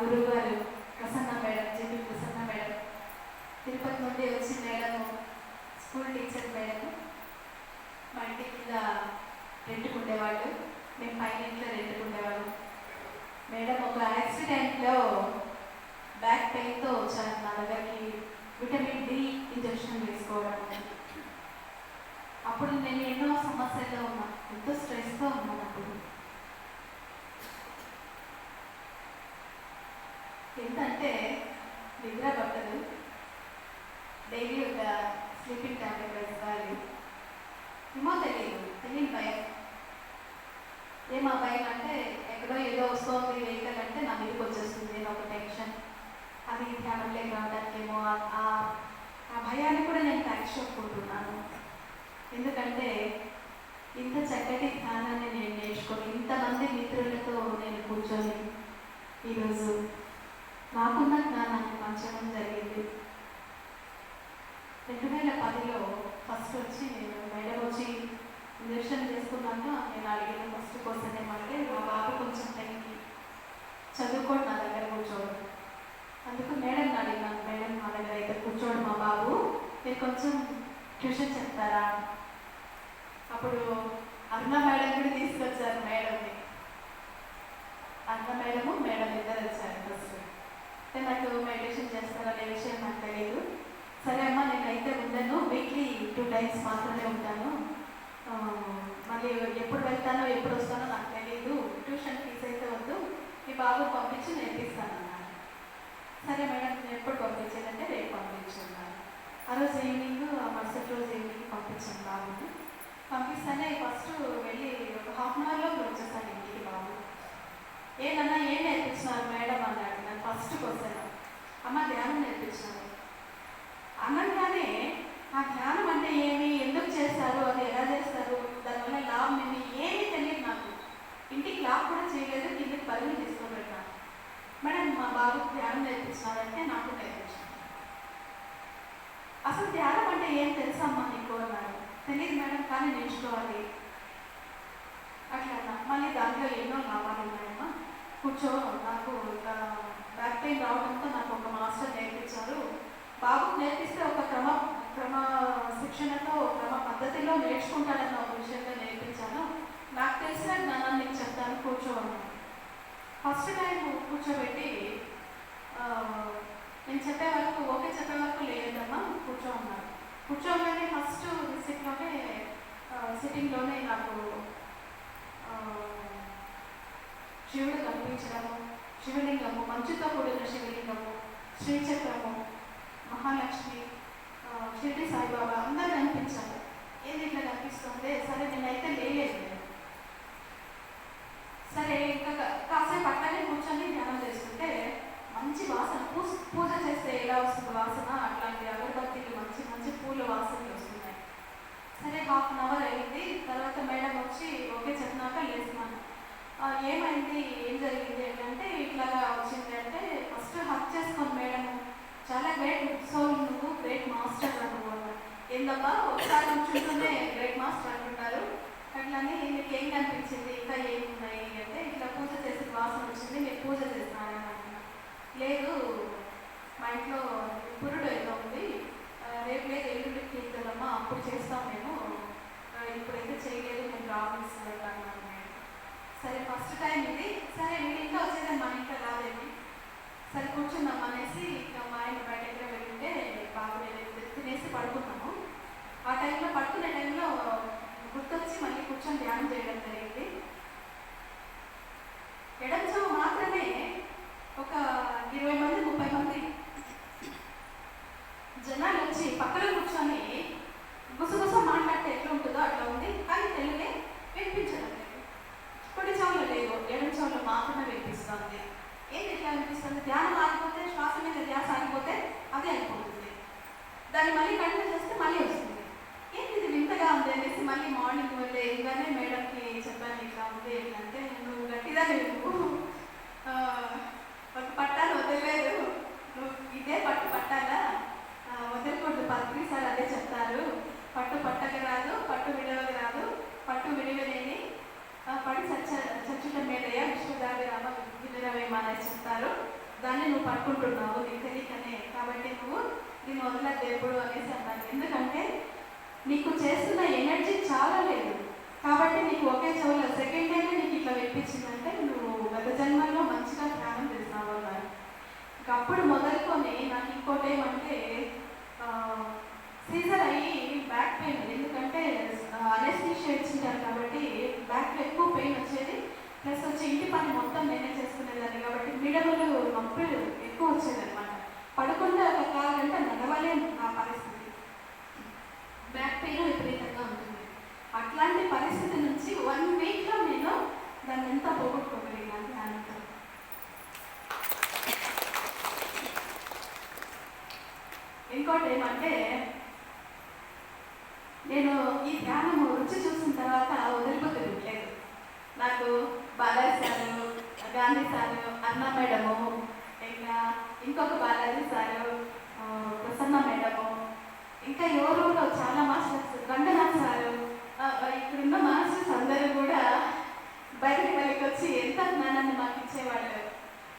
గురువు గారు Prasanna madam JP Prasanna madam Tirupati నుండి వచ్చిన మేడం స్కూల్ టీచర్ మేడం మా ఇంటి కింద రెంట్కు ఉండేవాళ్ళు మేము పైన ఇంట్లో రెంట్కు ఉండేవాళ్ళం మేడం ఒక యాక్సిడెంట్లో బ్యాక్ పెయిన్తో వచ్చాను నా దగ్గరికి విటమిన్ డి ఇంజెక్షన్ వేసుకోవడం. అప్పుడు నేను ఎన్నో సమస్యల్లో ఉన్నా ఎంతో స్ట్రెస్తో ఉన్నాను అప్పుడు. అంటే నిద్ర పట్టదు. డైలీ ఒక స్లీపింగ్ ట్యాబ్లెట్ వేసుకోవాలి. ఏమో తెలియదు తెలియని భయం. ఏమా భయం అంటే ఎక్కడో ఏదో వస్తుంది వెహికల్ అంటే నా మీదకి వచ్చేస్తుంది అని ఒక టెన్షన్. అది ధ్యానంలోకి రావడానికేమో ఆ- ఆ భయాన్ని కూడా నేను తగ్గించుకుంటున్నాను. ఎందుకంటే ఇంత చక్కటి ధ్యానం నేను నేర్చుకొని ఇంతమంది మిత్రులతో నేను కూర్చొని ఈరోజు నాకున్న జ్ఞానాన్ని పంచడం జరిగింది రెండు వేల పదిలో ఫస్ట్ వచ్చి నేను మేడం వచ్చి ఇంజక్షన్ నేను అడిగిన ఫస్ట్ క్వశ్చన్ ఏమంటే మా బాబు కొంచెం టైంకి చదువుకోండి నా దగ్గర కూర్చోడు. అందుకు మేడం అడిగినాను. మేడం మా దగ్గర అయితే కూర్చోడు మా బాబు. మీరు కొంచెం ట్యూషన్ చెప్తారా? అప్పుడు అన్న మేడం కూడా తీసుకొచ్చారు మేడంని. అన్న మేడము మేడం ఇద్దరు వచ్చారు ఫస్ట్ అంటే నాకు మెడిటేషన్ చేస్తారనే విషయం నాకు తెలియదు సరే అమ్మా నేనైతే ఉండను. వీక్లీ టూ టైమ్స్ మాత్రమే ఉంటాను. మళ్ళీ ఎప్పుడు వెళ్తానో ఎప్పుడు వస్తానో నాకు తెలియదు ట్యూషన్ ఫీజ్ అయితే వద్దు. ఈ బాబు పంపించి నేర్పిస్తాను అన్నాను సరే మేడం నేను ఎప్పుడు పంపించానంటే రేపు పంపించున్నాను. ఆ రోజు ఈవినింగ్ ఆ మరుసటి రోజు ఈవినింగ్ పంపించాను బాబుని. పంపిస్తానే ఫస్ట్ వెళ్ళి ఒక హాఫ్ అన్ అవర్లో వచ్చేసాను ఇంటికి బాబు ఏనన్నా ఏం నేర్పించినారు మేడం అన్నాడు నాకు ఫస్ట్ క్వశ్చన్ అమ్మ ధ్యానం నేర్పించినారు అనగానే ఆ ధ్యానం అంటే ఏమి ఎందుకు చేస్తారు అది ఎలా చేస్తారు దానివల్ల లాభం ఏమి ఏమీ తెలియదు నాకు ఇంటికి లాభం కూడా చేయలేదు కిందకి పరుగులు తీసుకోబెట్టాను మేడం మా బాబు ధ్యానం నాకు నేర్పించాను అసలు ధ్యానం అంటే ఏం తెలుసమ్మా నీకు అన్నాడు. తెలియదు మేడం కానీ నేర్చుకోవాలి. అట్లా మళ్ళీ దాంట్లో ఎన్నో లాభాలు ఉన్నాయమ్మా కూర్చో నాకు ఒక బ్యాక్ పెయిన్ రావడంతో నాకు ఒక మాస్టర్ నేర్పించారు. బాబు నేర్పిస్తే ఒక క్రమ క్రమ శిక్షణతో క్రమ పద్ధతిలో నేర్చుకుంటాడన్న ఒక విషయంగా నేర్పించాను. నాకు తెలిసిన జ్ఞానాన్ని చెప్తాను కూర్చో ఫస్ట్ టైం కూర్చోబెట్టి చెప్పే వరకు ఓకే చెప్పే వరకు లేదమ్మా కూర్చో ఉన్నారు కూర్చోగానే ఫస్ట్ విజిట్లోనే సిట్టింగ్లోనే నాకు శివుడు కనిపించడము శివలింగము మంచుతో కూడిన శివలింగము శ్రీచక్రము మహాలక్ష్మి ఆ, షిరిడి సాయిబాబా అందరూ కనిపించారు. ఏది ఇట్లా కనిపిస్తుంది? సరే నేనైతే లేలేదు సరే ఇంకా కాసేపు అట్లనే కూర్చొని ధ్యానం మంచి వాసన పూజ పూజ చేస్తే ఎలా వస్తుంది వాసన? అట్లాంటి అగరబత్తీలు మంచి మంచి పూల వాసనలు వస్తున్నాయి. సరే హాఫ్ అన్ అవర్ అయింది. తర్వాత మేడం వచ్చి ఓకే చెప్పినాక లేచినాను ఏమైంది? ఏం జరిగింది ఏంటంటే ఇట్లాగా వచ్చింది అంటే ఫస్ట్ హక్ చేసుకోను మేడం చాలా గ్రేట్ సో నువ్వు గ్రేట్ మాస్టర్ అనుకోవాలి అన్నారు. ఏందబ్బా? ఒకసారి చూస్తూనే గ్రేట్ మాస్టర్ అంటున్నారు. అట్లని మీకు ఏం కనిపించింది? ఇంకా ఏమున్నాయి అంటే ఇట్లా పూజ చేసిన వాసన వచ్చింది మీరు పూజ చేస్తున్నారని అంటున్నా లేదు మా ఇంట్లో పురుడు ఏదో ఉంది ఆ, రేపు లేదు ఎల్లుండికి తీసుకెళ్ళమ్మా అప్పుడు చేస్తాం మేము ఆ, ఇప్పుడైతే చేయలేదు మేము రావాల్సి వెళ్ళాను సరే ఫస్ట్ టైం ఇది సరే మీ ఇంట్లో వచ్చేది మా ఇంట్లో రాదేమి సరే కూర్చుందాం అనేసి ఇంకా మా ఆయన బయట ఎక్కడ వెళ్ళింటే బాబు నేను తినేసి పడుకున్నాము. ఆ టైంలో పడుకునే టైంలో గుర్తొచ్చి మళ్ళీ కూర్చొని ధ్యానం చేయడం జరిగింది ఎడం చెవు మాత్రమే ఒక ఇరవై మంది ముప్పై మంది జనాలు వచ్చి పక్కన కూర్చొని గుసగుస మాట్లాడితే ఎట్లా ఉంటుందో అట్లా ఉంది కానీ తెలుగే వినిపించడం లేదు కుడి చెవులో లేదు ఎడం చెవులో మాత్రమే వినిపిస్తుంది ఏది ఎట్లా అనిపిస్తుంది ధ్యానం ఆగిపోతే శ్వాస మీద ధ్యాస ఆగిపోతే అదే అయిపోతుంది దాన్ని మళ్ళీ కంటిన్యూ చేస్తే మళ్ళీ వస్తుంది. ఏంటి ఇది వింతగా ఉంది అనేసి మళ్ళీ మార్నింగ్ లేగానే మేడంకి చెప్పాను ఇట్లా ఉంది ఏంటంటే నువ్వు గట్టిగా నువ్వు ఒక పట్టాలు వదిలేదు నువ్వు ఇదే పట్టు పట్టాలా? ఆ, వదలకూడదు పత్రి సార్ అదే చెప్తారు. పట్టు పట్టక రాదు పట్టు విడవక రాదు. పట్టు విడివలేని పడి చచ్చ చచ్చుట మేడయ్య విష్ణుదారి రామ వినురవేమ అని చెప్తారు. దాన్ని నువ్వు పట్టుకుంటున్నావు నీకు తెలియకనే. కాబట్టి నువ్వు నేను వదలదు ఎప్పుడు అనేసి అన్నాను. ఎందుకంటే నీకు చేస్తున్న ఎనర్జీ చాలా లేదు. కాబట్టి నీకు ఒకే చెవులో సెకండ్ టైం నీకు ఇట్లా వినిపించిందంటే నువ్వు గత జన్మల్లో మంచిగా ధ్యానం చేసినావు అన్నారు. అప్పుడు మొదలుకొని నాకు ఇంకోటి ఏమంటే సీజర్ అయ్యి బ్యాక్ పెయిన్. ఎందుకంటే అనెస్థీషియా ఇచ్చింటారు కాబట్టి బ్యాక్లో ఎక్కువ పెయిన్ వచ్చేది. ప్లస్ వచ్చి ఇంటి పని మొత్తం నేనే చేసుకునేదాన్ని కాబట్టి మిడమలు నొప్పులు ఎక్కువ వచ్చేది అనమాట పడకుండా ఒక కాలు గంట నడవలేము ఆ పరిస్థితి. బ్యాక్ పెయిన్ విపరీతంగా ఉంటుంది. అట్లాంటి పరిస్థితి నుంచి వన్ వీక్లో నేను దాన్ని ఎంత పోగొట్టుకోగలిగినాను ధ్యానంతో. ఇంకోటి ఏమంటే నేను ఈ ధ్యానము రుచి చూసిన తర్వాత వదిలిపోతుంది నాకు బాలాజీ సారు గాంధీ సారు అన్న మేడము ఇంకొక బాలాజీ సారు ప్రసన్న మేడము ఇంకా ఎవరెవరో చాలా మాస్టర్స్ రంగనాథ్ సారు. ఇక్కడున్న మాస్టర్స్ అందరూ కూడా బయటకు వెళ్ళి వచ్చి ఎంత జ్ఞానాన్ని మాకు ఇచ్చేవాళ్ళు.